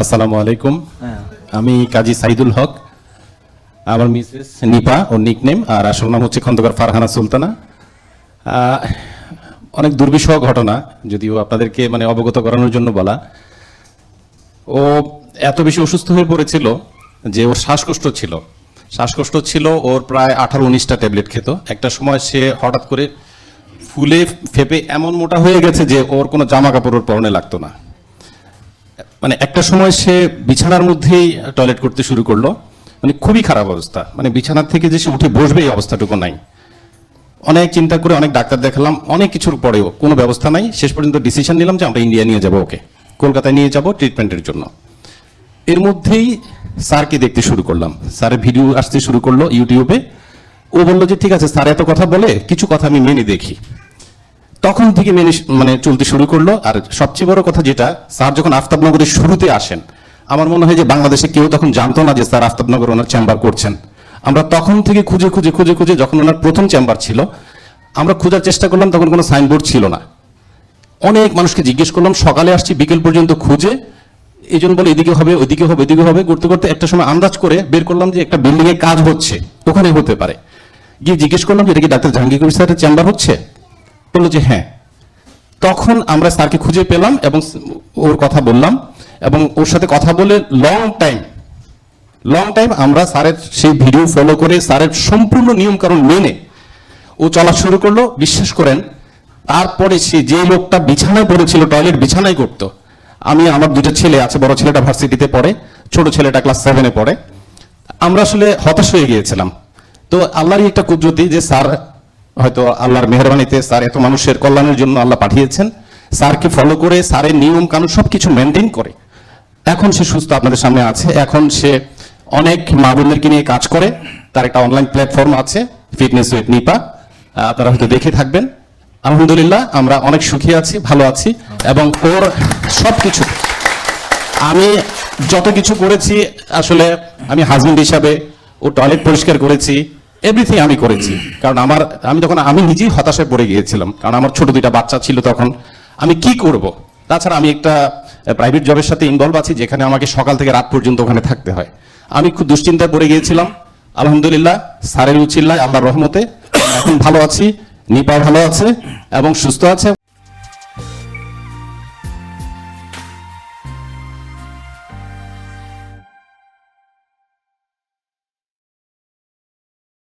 আসসালামু আলাইকুম। হ্যাঁ। আমি কাজী সাইদুল হক আমার মিসেস নিপা ওর নিকনেম আর আসল নাম হচ্ছে খন্দকার ফারহানা সুলতানা। অনেক দুর্বিষহ ঘটনা যদিও আপনাদেরকে মানে অবগত করানোর জন্য বলা। ও এত বেশি অসুস্থ হয়ে পড়েছিল যে ওর শ্বাসকষ্ট ছিল। শ্বাসকষ্ট ছিল ওর প্রায় আঠারো উনিশটা ট্যাবলেট খেত। একটা সময় সে হঠাৎ করে ফুলে ফেপে এমন মোটা হয়ে গেছে যে ওর কোনো জামা কাপড় ওর পরনে লাগতো না। মানে একটা সময় সে বিছানার মধ্যেই টয়লেট করতে শুরু করল। মানে খুবই খারাপ অবস্থা। মানে বিছানার থেকে যে সে উঠে বসবে এই অবস্থাটুকু নাই। অনেক চিন্তা করে অনেক ডাক্তার দেখালাম, অনেক কিছুর পরেও কোনো ব্যবস্থা নাই। শেষ পর্যন্ত ডিসিশন নিলাম যে আমরা ইন্ডিয়া নিয়ে যাব ওকে। কলকাতায় নিয়ে যাব ট্রিটমেন্টের জন্য। এর মধ্যেই স্যারকে দেখতে শুরু করলাম। স্যারের ভিডিও আসতে শুরু করল ইউটিউবে ও বলল যে, ঠিক আছে, স্যার এত কথা বলে কিছু কথা আমি মেনে দেখি। তখন থেকে মেনে মানে চলতে শুরু করল। আর সবচেয়ে বড় কথা যেটা, স্যার যখন আফতাবনগরের শুরুতে আসেন, আমার মনে হয় যে বাংলাদেশে কেউ তখন জানতো না যে স্যার আফতাবনগর ওনার চেম্বার করছেন। আমরা তখন থেকে খুঁজে খুঁজে খুঁজে খুঁজে যখন ওনার প্রথম চেম্বার ছিল, আমরা খোঁজার চেষ্টা করলাম, তখন কোনো সাইনবোর্ড ছিল না। অনেক মানুষকে জিজ্ঞেস করলাম, সকালে আসছি, বিকেল পর্যন্ত খুঁজে। এই জন্য বলে, এদিকে হবে ওইদিকে হবে ওইদিকে হবে। করতে করতে একটা সময় আন্দাজ করে বের করলাম যে একটা বিল্ডিং এ কাজ হচ্ছে। ওখানে হতে পারে। গিয়ে জিজ্ঞেস করলাম যে, এটা কি ডাক্তার জাহাঙ্গীর কবির স্যারের চেম্বার হচ্ছে? বলল যে হ্যাঁ। তখন আমরা স্যারকে খুঁজে পেলাম এবং ওর কথা বললাম এবং ওর সাথে কথা বলে লং টাইম লং টাইম আমরা স্যারের সেই ভিডিও ফলো করে স্যারের সম্পূর্ণ নিয়ম কারণ মেনে ও চলা শুরু করল। বিশ্বাস করেন, তারপরে সে যে লোকটা বিছানায় পড়েছিল টয়লেট বিছানায় করতো, আমি আমার দুটো ছেলে আছে, বড় ছেলেটা ভার্সিটিতে পড়ে, ছোট ছেলেটা ক্লাস সেভেনে পড়ে, আমরা আসলে হতাশ হয়ে গিয়েছিলাম। তো আল্লাহরই একটা কুদরতি যে স্যার হয়তো আল্লাহর মেহরবানিতে স্যার এত মানুষের কল্যাণের জন্য আল্লাহ পাঠিয়েছেন। স্যারকে ফলো করে, স্যারের নিয়ম কানুন সবকিছু মেনটেন করে। এখন সে সুস্থ আপনাদের সামনে আছে। এখন সে অনেক মা বোনদেরকে নিয়ে কাজ করে। তার একটা অনলাইন প্ল্যাটফর্ম আছে ফিটনেস উইথ নিপা আপনারা হয়তো দেখে থাকবেন। আলহামদুলিল্লাহ, আমরা অনেক সুখী আছি, ভালো আছি, এবং ওর সবকিছু। আমি যত কিছু করেছি, আসলে আমি হাজবেন্ড হিসাবে ও টয়লেট পরিষ্কার করেছি এভরিথিং আমি করেছি। কারণ আমার, আমি তখন, আমি নিজেই হতাশায় পড়ে গিয়েছিলাম। কারণ আমার ছোট দুইটা বাচ্চা ছিল তখন। আমি কি করব? তাছাড়া আমি একটা প্রাইভেট জবের সাথে ইনভলভ আছি, যেখানে আমাকে সকাল থেকে রাত পর্যন্ত ওখানে থাকতে হয়। আমি খুব দুশ্চিন্তায় পড়ে গিয়েছিলাম। আলহামদুলিল্লাহ, সারের উচিল্লায়, আল্লাহর রহমতে এখন ভালো আছি নিপা ভালো আছে, এবং সুস্থ আছে